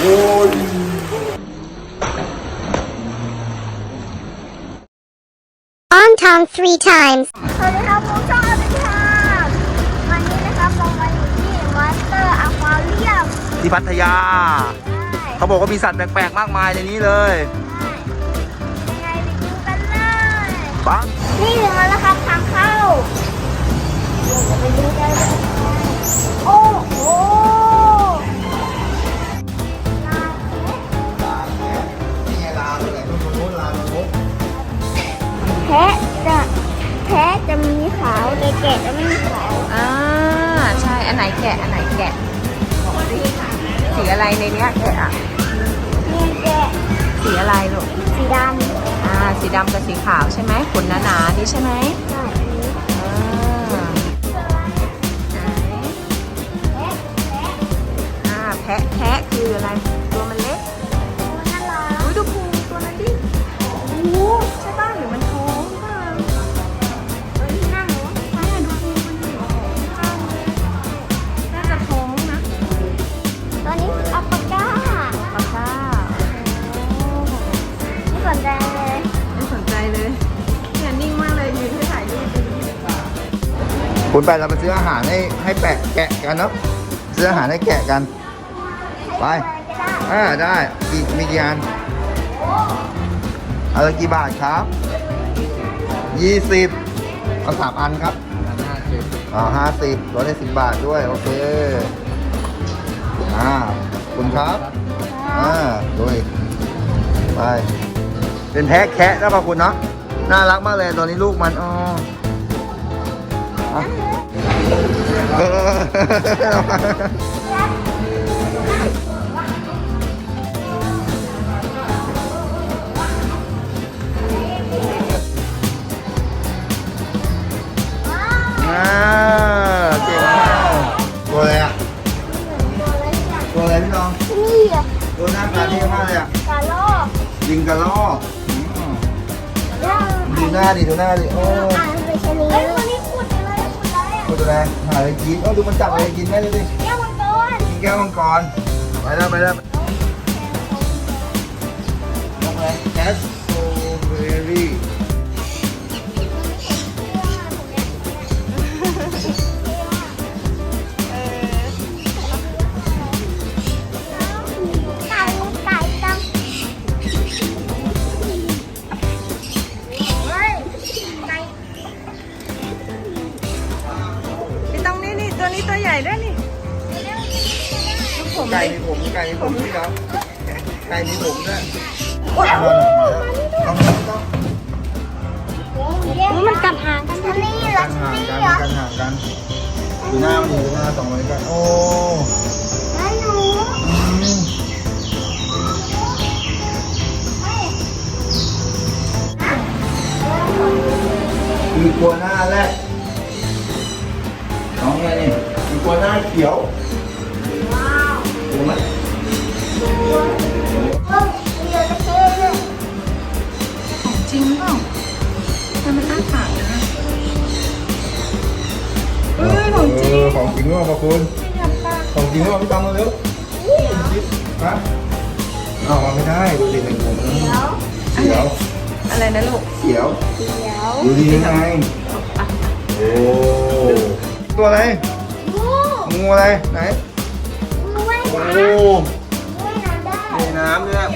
โอ้ย On tongue three times. สวัสดีครับผมช่องอภิชาติวันนี้นะครับเรามาอยู่ที่มอนสเตอร์อควาเรียมที่พัทยาได้เขาบอกว่ามีสัตว์แปลกๆ มากมายในนี้เลยยังไงไปดูกันเลย ปังนี่ถึงแล้วนะครับทางเข้าเราจะไปดูกันเลยโอ้โห สีอะไรในเนี้ยแกะอะมีแกะสีอะไรลูกสีดอ่าสีดำกับสีขาวใช่ไหมขนหนาๆนี่ใช่ไหมำใช่อ่าไหนแพะแพะอ่าแพะแพะคืออะไร คุณไปเราไปซื้ออาหารให้ให้แปะแกะกันเนาะซื้ออาหารให้แกะกัน ไปให้ตัวอะไรก็ได้อ่าได้อีกมีกี่อันเอาละกี่บาทครับยี่สิบเอาสามอันครับอ๋อห้าสิบลดได้สิบบาทด้วย โอเคอ่าขอบคุณครับอ่าด้วยไปเป็นแพะแคะแล้วป่ะคุณเนาะน่ารักมากเลยตอนนี้ลูกมันอ๋ออ่ เอออ่าเก่งมากตัวอะไรอะตัวอะไรพี่น้องนี่อะตัวหน้าตาเท่มากเลยอะกระรอกลิงกระรอกอืมย่างดูหน้าดิดูหน้าดิโอ้ อ่านไปชนีเฮ้ยวันนี้ขุดอะไร ขุดอะไรอะตัวอะไรหาอะไรกินโอ้ดูมันจับอะไรกินได้เลยดิแก้วมังกรกินแก้วมังกรไปแล้วไปแล้วลงเลยแคสโซเบอรี่ ไก่มีผมไก่มีผมพี่ครับไก่มีผมด้วยโอ้ยต้องต้องต้องมันกัดหางกันทันนี่กัแล้วนห่างนี่กันเหรอกันห่างกันดูหน้ามันดูหน้าสองเลยกันโอ้ไม่หนูอืมมีกัวหน้าแรกน้องไงนี่มีกัวหน้าเขียวว้ ของจริงเออของจริงว่าขอบคุณไม่ทำปากของจริงว่าพี่ตองมาเร็วฮะเอามาไม่ได้ดูดิหนึ่งผมเดี๋ยวเขียวอะไรนะลูกเขียวเดี๋ยวดูดียังไงโอ้ตัวอะไรงูงูอะไรไหนงูว่ายโอ้น้ำว่ายน้ำได้ในน้ำเนี่ย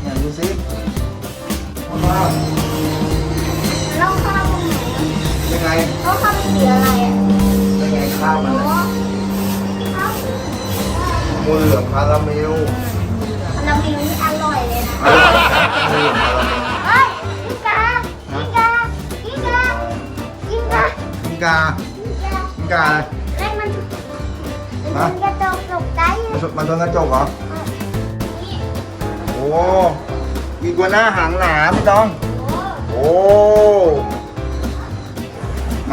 ไหนดูสิว่าเไงเราข้าวมันสีอะไรอะยังไงข้าวมันโอ้อะข้าวงูเหลือมคาราเมลเรามีนี่อร่อยเลยนะอะไรงูเหลือมคาราเมลเฮ้ยกินกากินกากินกากินกากินกากินกากินกาอะไรให้มันมันกระจกตกได้มันชนมันโดนกระจกเหรอโอ้อีกัวหน้าหางหนาพี่ต้อง โอ้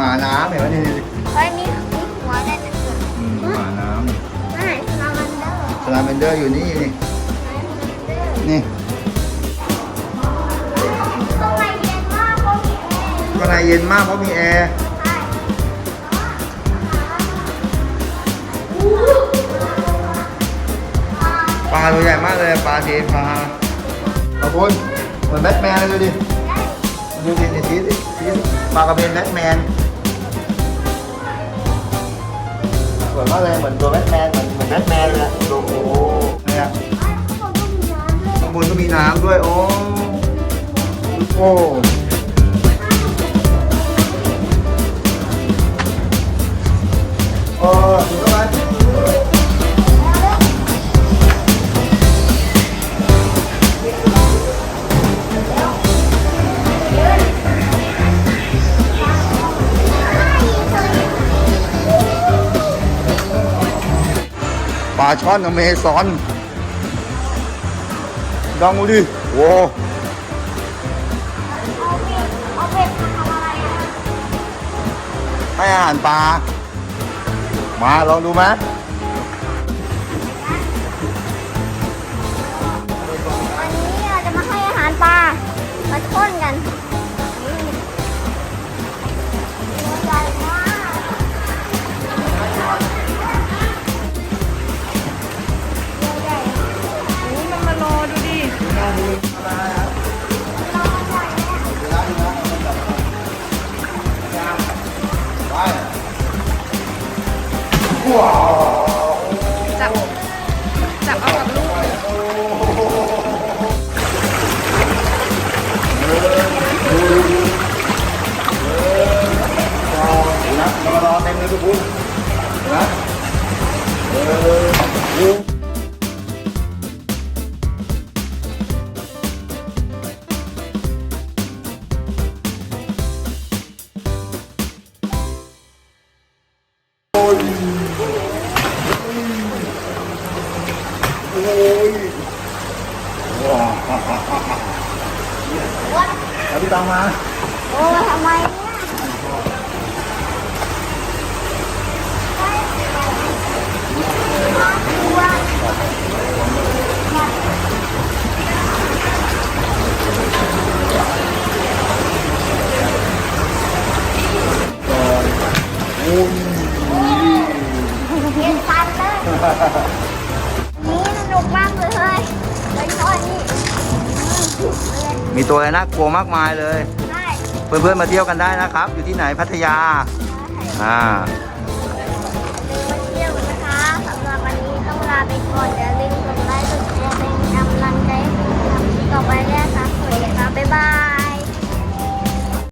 หมาน้ำเห็นไหมนี่นี่เพรานี่หัวได้แต่เกิดอืหมาน้ำไม่สลามันเดอร์ำสลาเมนเดอร์อยู่นี่นี่นี่ทำไมเย็นมากเพราะมีแอร์ข้างในเย็นมากเพราะมีแอร์ปลาตัวใหญ่มากเลยปลาเทพาขอบคุณเหมือนแบทแมนเลยดูดิดูดิเนี่ยชีสดิชีปลากระเบนแบทแมน วยมากเลยเหมือนตัวแบทแมนเหมือนเหมือนแบทแมนเลยอะโอ้โหเนี่ยข้างบนก็มีน้ำด้วยโอ้โอ้ ช่อนอเมซอนลองดูดิโว้เอาเป็ดมาทำอะไรอะให้อาหารปลา มาลองดูไหมวันนี้เราจะมาให้อาหารปลาปลาช่นกัน จับ จับเอากับลูกนะมารอเต็มเลยทุกคน แล้ มีตัวอะไรน่ากลัวมากมายเลย ได้เพื่อนๆมาเที่ยวกันได้นะครับ อยู่ที่ไหนพัทยา อ่า มาเที่ยวนะคะสำหรับวันนี้ต้องลาไปก่อนอย่าลืมกดไลค์กดแชร์เป็นกำลังใจให้ผมทำคลิปต่อไปด้วย